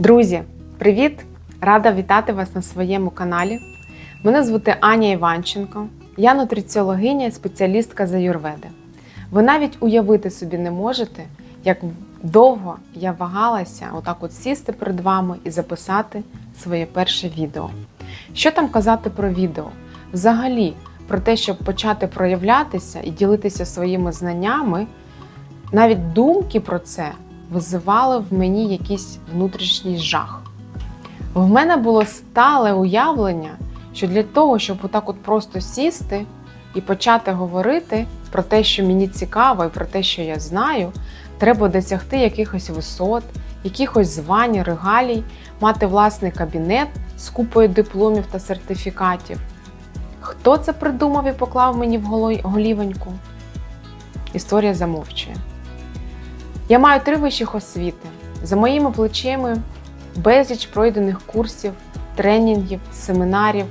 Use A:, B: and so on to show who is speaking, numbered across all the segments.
A: Друзі, привіт! Рада вітати вас на своєму каналі. Мене звати Аня Іванченко, я нутриціологиня і спеціалістка з аюрведи. Ви навіть уявити собі не можете, як довго я вагалася отак от сісти перед вами і записати своє перше відео. Що там казати про відео? Взагалі, про те, щоб почати проявлятися і ділитися своїми знаннями, навіть думки про це визивали в мені якийсь внутрішній жах. В мене було стале уявлення, що для того, щоб отак от просто сісти і почати говорити про те, що мені цікаво, і про те, що я знаю, треба досягти якихось висот, якихось звань, регалій, мати власний кабінет з купою дипломів та сертифікатів. Хто це придумав і поклав мені в голівоньку? Історія замовчує. Я маю три вищих освіти. За моїми плечима безліч пройдених курсів, тренінгів, семінарів,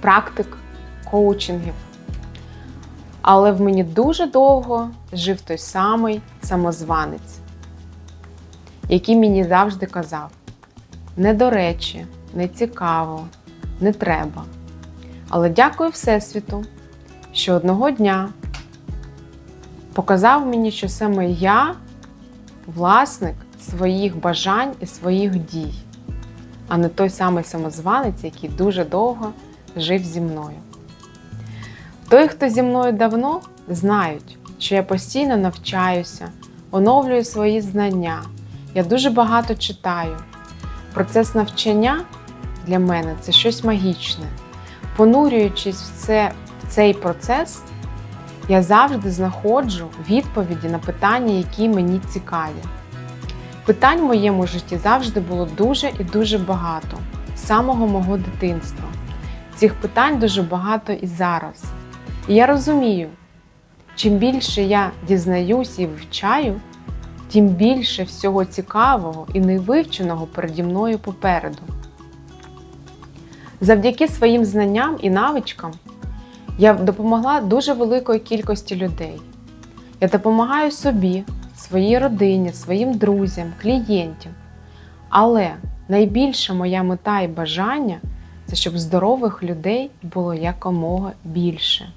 A: практик, коучингів. Але в мені дуже довго жив той самий самозванець, який мені завжди казав: не до речі, не цікаво, не треба. Але дякую Всесвіту, що одного дня показав мені, що саме я власник своїх бажань і своїх дій, а не той самий самозванець, який дуже довго жив зі мною. Той, хто зі мною давно, знають, що я постійно навчаюся, оновлюю свої знання. Я дуже багато читаю. Процес навчання для мене це щось магічне. Понурюючись в, це, в цей процес, я завжди знаходжу відповіді на питання, які мені цікаві. Питань в моєму житті завжди було дуже і дуже багато з самого мого дитинства. Цих питань дуже багато і зараз. І я розумію, чим більше я дізнаюсь і вивчаю, тим більше всього цікавого і невивченого переді мною попереду. Завдяки своїм знанням і навичкам я допомогла дуже великої кількості людей. Я допомагаю собі, своїй родині, своїм друзям, клієнтам. Але найбільша моя мета і бажання це щоб здорових людей було якомога більше.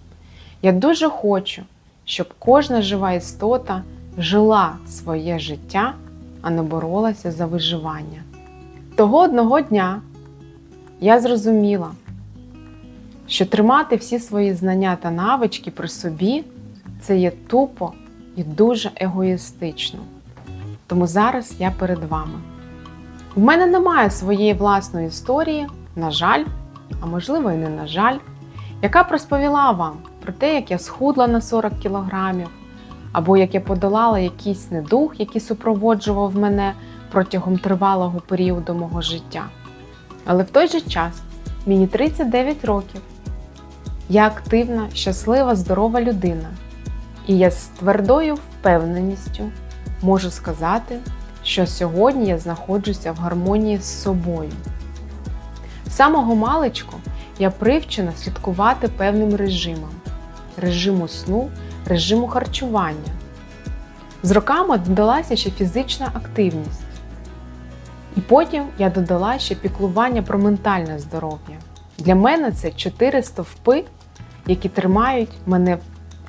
A: Я дуже хочу, щоб кожна жива істота жила своє життя, а не боролася за виживання. Того одного дня я зрозуміла, що тримати всі свої знання та навички при собі це є тупо і дуже егоїстично. Тому зараз я перед вами. В мене немає своєї власної історії, на жаль, а можливо і не на жаль, яка б розповіла вам про те, як я схудла на 40 кілограмів, або як я подолала якийсь недух, який супроводжував мене протягом тривалого періоду мого життя. Але в той же час мені 39 років. Я активна, щаслива, здорова людина. І я з твердою впевненістю можу сказати, що сьогодні я знаходжуся в гармонії з собою. З самого маличку я привчена слідкувати певним режимам: режиму сну, режиму харчування. З роками додалася ще фізична активність. І потім я додала ще піклування про ментальне здоров'я. Для мене це чотири стовпи, які тримають мене в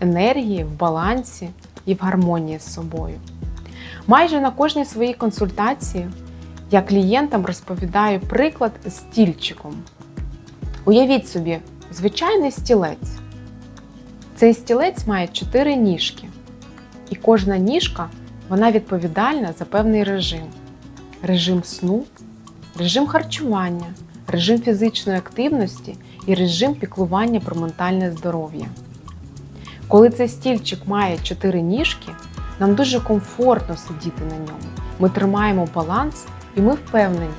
A: енергії, в балансі і в гармонії з собою. Майже на кожній своїй консультації я клієнтам розповідаю приклад з стільчиком. Уявіть собі, звичайний стілець. Цей стілець має чотири ніжки, і кожна ніжка вона відповідальна за певний режим: режим сну, режим харчування, режим фізичної активності і режим піклування про ментальне здоров'я. Коли цей стільчик має чотири ніжки, нам дуже комфортно сидіти на ньому. Ми тримаємо баланс і ми впевнені,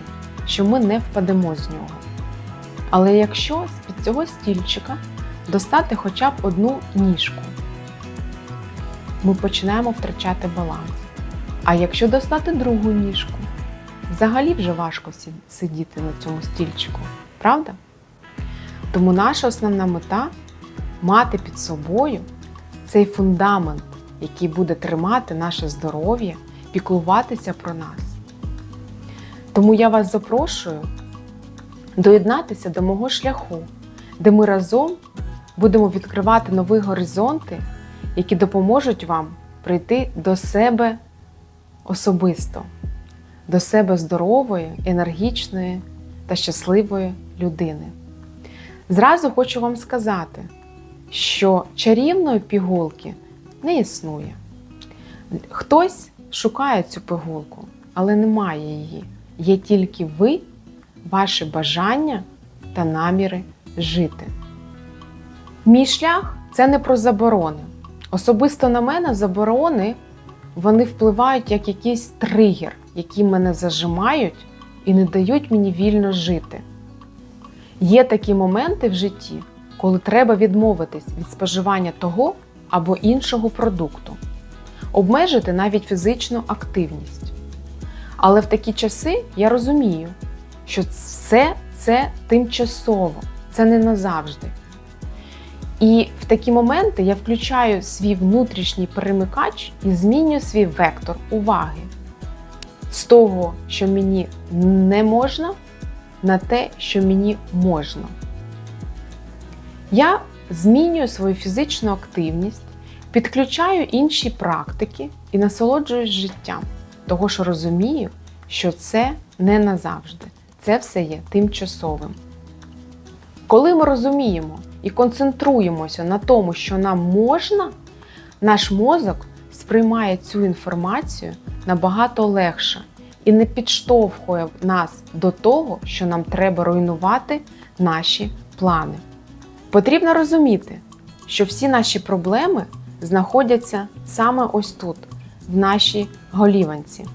A: що ми не впадемо з нього. Але якщо з-під цього стільчика достати хоча б одну ніжку, ми починаємо втрачати баланс. А якщо достати другу ніжку, взагалі вже важко сидіти на цьому стільчику, правда? Тому наша основна мета мати під собою цей фундамент, який буде тримати наше здоров'я, піклуватися про нас. Тому я вас запрошую доєднатися до мого шляху, де ми разом будемо відкривати нові горизонти, які допоможуть вам прийти до себе особисто, до себе здорової, енергічної та щасливої людини. Зразу хочу вам сказати, що чарівної пігулки не існує. Хтось шукає цю пигулку, але немає її. Є тільки ви, ваші бажання та наміри жити. Мій шлях це не про заборони. Особисто на мене заборони вони впливають як якийсь тригер, які мене зажимають і не дають мені вільно жити. Є такі моменти в житті, коли треба відмовитись від споживання того або іншого продукту, обмежити навіть фізичну активність. Але в такі часи я розумію, що все це тимчасово, це не назавжди. І в такі моменти я включаю свій внутрішній перемикач і змінюю свій вектор уваги з того, що мені не можна, на те, що мені можна. Я змінюю свою фізичну активність, підключаю інші практики і насолоджуюсь життям, того що розумію, що це не назавжди, це все є тимчасовим. Коли ми розуміємо і концентруємося на тому, що нам можна, наш мозок сприймає цю інформацію набагато легше і не підштовхує нас до того, що нам треба руйнувати наші плани. Потрібно розуміти, що всі наші проблеми знаходяться саме ось тут, в нашій голіванці.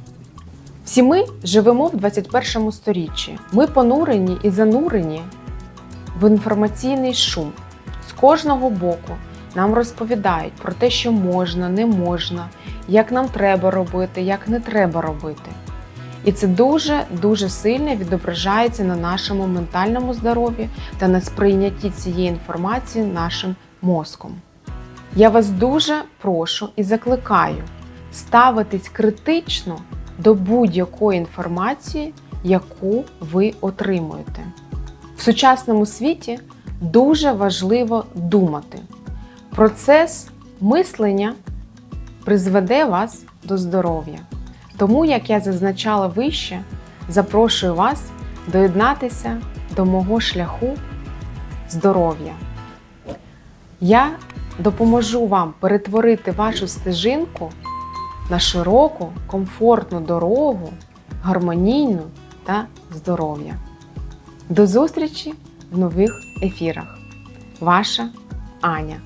A: Всі ми живемо в 21 сторіччі. Ми понурені і занурені в інформаційний шум. З кожного боку нам розповідають про те, що можна, не можна, як нам треба робити, як не треба робити. І це дуже-дуже сильно відображається на нашому ментальному здоров'ї та на сприйнятті цієї інформації нашим мозком. Я вас дуже прошу і закликаю ставитись критично до будь-якої інформації, яку ви отримуєте. В сучасному світі дуже важливо думати. Процес мислення призведе вас до здоров'я. Тому, як я зазначала вище, запрошую вас доєднатися до мого шляху здоров'я. Я допоможу вам перетворити вашу стежинку на широку, комфортну дорогу, гармонійну та здоров'я. До зустрічі в нових ефірах. Ваша Аня.